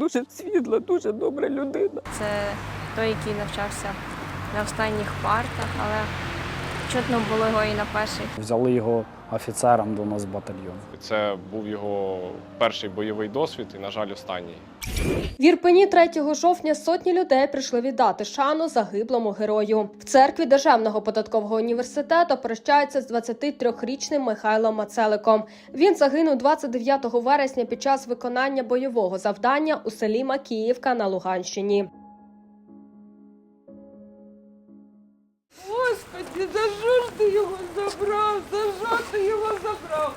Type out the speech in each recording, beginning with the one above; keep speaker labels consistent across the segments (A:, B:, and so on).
A: дуже світла, дуже добра людина.
B: Це той, який навчався на останніх партах, але чутно було його і на перших.
C: Взяли його офіцером до нас в батальйон.
D: Це був його перший бойовий досвід і, на жаль, останній.
E: В Ірпені 3 жовтня сотні людей прийшли віддати шану загиблому герою. В церкві Державного податкового університету прощаються з 23-річним Михайлом Мацеликом. Він загинув 29 вересня під час виконання бойового завдання у селі Макіївка на Луганщині.
A: Господи, за що ж ти його забрав? За що ти його забрав?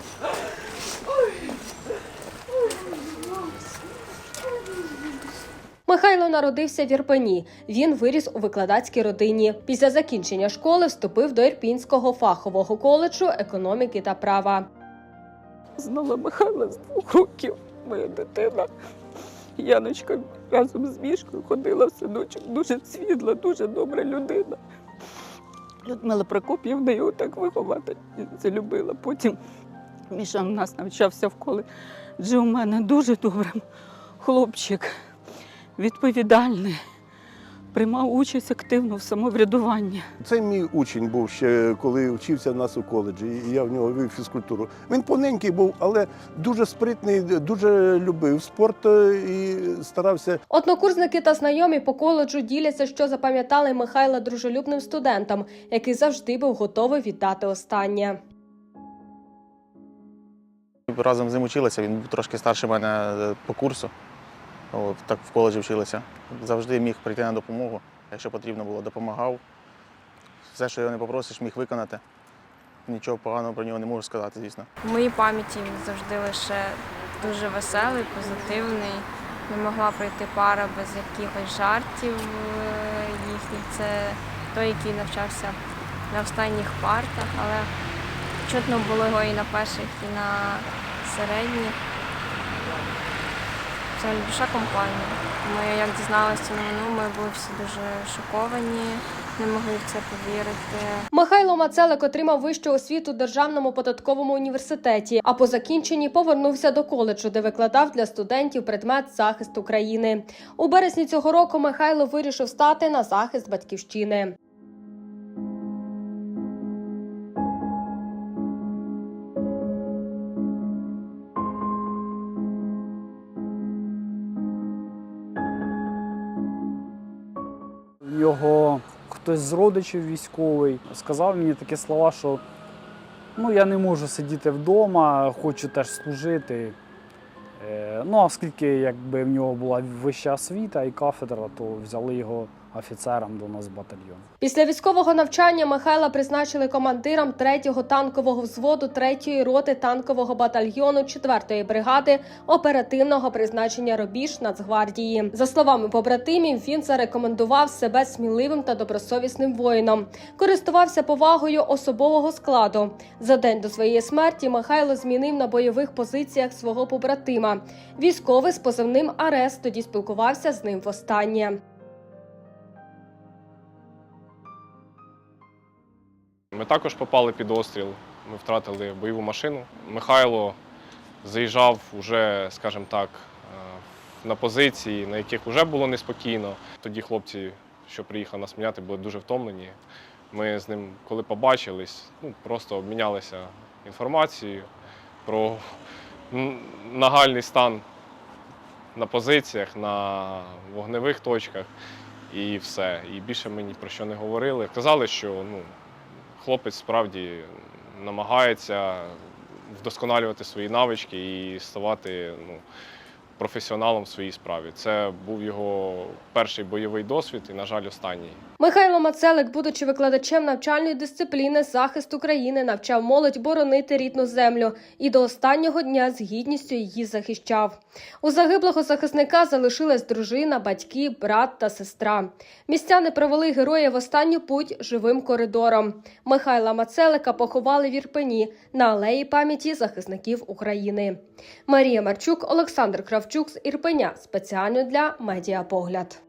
E: Михайло народився в Ірпені. Він виріс у викладацькій родині. Після закінчення школи вступив до Ірпінського фахового коледжу економіки та права.
A: Знала Михайла з двох років. Моя дитина. Яночка разом з Мішкою ходила в садочок. Дуже світла, дуже добра людина. Людмила Прокоп'ївна його так виховати це любила. Потім Міша у нас навчався в коледжі у мене дуже добрим хлопчик, відповідальний, приймав участь активно в самоврядуванні.
F: Це мій учень був ще, коли вчився в нас у коледжі, і я в нього вів фізкультуру. Він поненький був, але дуже спритний, дуже любив спорт е, і старався
E: Однокурсники та знайомі по коледжу діляться, що запам'ятали Михайла дружелюбним студентом, який завжди був готовий віддати останнє.
G: Разом з ним училися, він був трошки старший мене е, по курсу. Так в коледжі вчилися. Завжди міг прийти на допомогу. Якщо потрібно було, допомагав. Все, що його не попросиш, міг виконати. Нічого поганого про нього не можу сказати, звісно.
B: В моїй пам'яті він завжди лише дуже веселий, позитивний. Не могла пройти пара без якихось жартів е, їхніх. Це той, який навчався на останніх партах, але чутно було його і на перших, і на середніх. Це душа компанії. Ми як дізналися новину, ми були всі дуже шоковані, не могли в це повірити.
E: Михайло Мацелик отримав вищу освіту в Державному податковому університеті, а по закінченні повернувся до коледжу, де викладав для студентів предмет захист України. У березні цього року Михайло вирішив стати на захист батьківщини.
C: Його хтось з родичів військовий сказав мені такі слова, що ну, я не можу сидіти вдома, хочу теж служити. Е, Ну, оскільки якби в нього була вища освіта і кафедра, то взяли його офіцером до нас в батальйон.
E: Після військового навчання Михайла призначили командиром 3-го танкового взводу 3-ї роти танкового батальйону 4-ї бригади оперативного призначення Робіж Нацгвардії. За словами побратимів, він зарекомендував себе сміливим та добросовісним воїном. Користувався повагою особового складу. За день до своєї смерті Михайло змінив на бойових позиціях свого побратима. Військовий з позивним Арест тоді спілкувався з ним востаннє.
D: Ми також попали під остріл. Ми втратили бойову машину. Михайло заїжджав уже, скажімо так, е, на позиції, на яких вже було неспокійно. Тоді хлопці, що приїхали нас міняти, були дуже втомлені. Ми з ним, коли побачились, ну, просто обмінялися інформацією про нагальний стан на позиціях, на вогневих точках і все. І більше ми ні про що не говорили. Казали, що ну, хлопець справді намагається вдосконалювати свої навички і ставати ну, професіоналом в своїй справі. Це був його перший бойовий досвід і, на жаль, останній.
E: Михайло Мацелик, будучи викладачем навчальної дисципліни захист України, навчав молодь боронити рідну землю і до останнього дня з гідністю її захищав. У загиблого захисника залишилась дружина, батьки, брат та сестра. Містяни провели героя в останню путь живим коридором. Михайла Мацелика поховали в Ірпені на алеї пам'яті захисників України. Марія Марчук, Олександр Кравчук з Ірпеня спеціально для Медіапогляд.